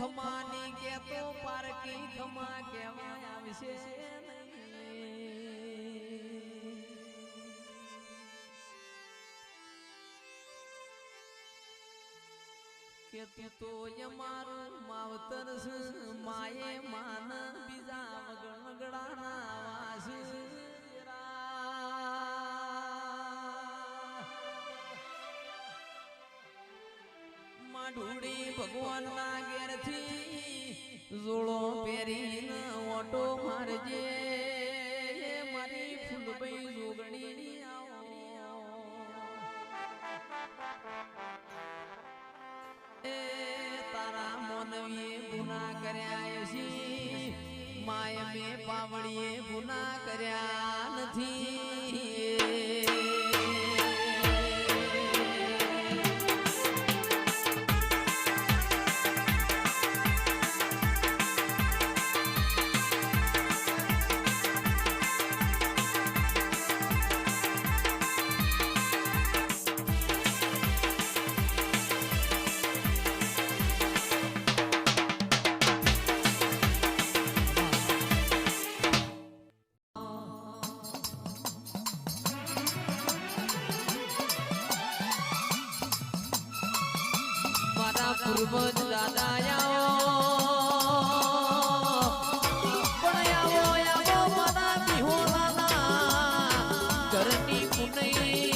ખમાની કે તો પારકી થમા કહેવાય આવશે. કે તું તો મારું માવતર માએ માન બીજા વગણ વગડાના વાસ માઢુડી ભગવાન ના ઘેરથી જોડો પહેરીને ઓટો મારજે. મારી ફૂલભાઈ જોગણી એ તારા મોનવીએ ગુના કર્યા છે. માય મે પાવડીએ ગુના કર્યા નથી. પૂર્વજ દાદા આવો પણ આવો આવો મારા બિહોરાના ઘરની પુનઈ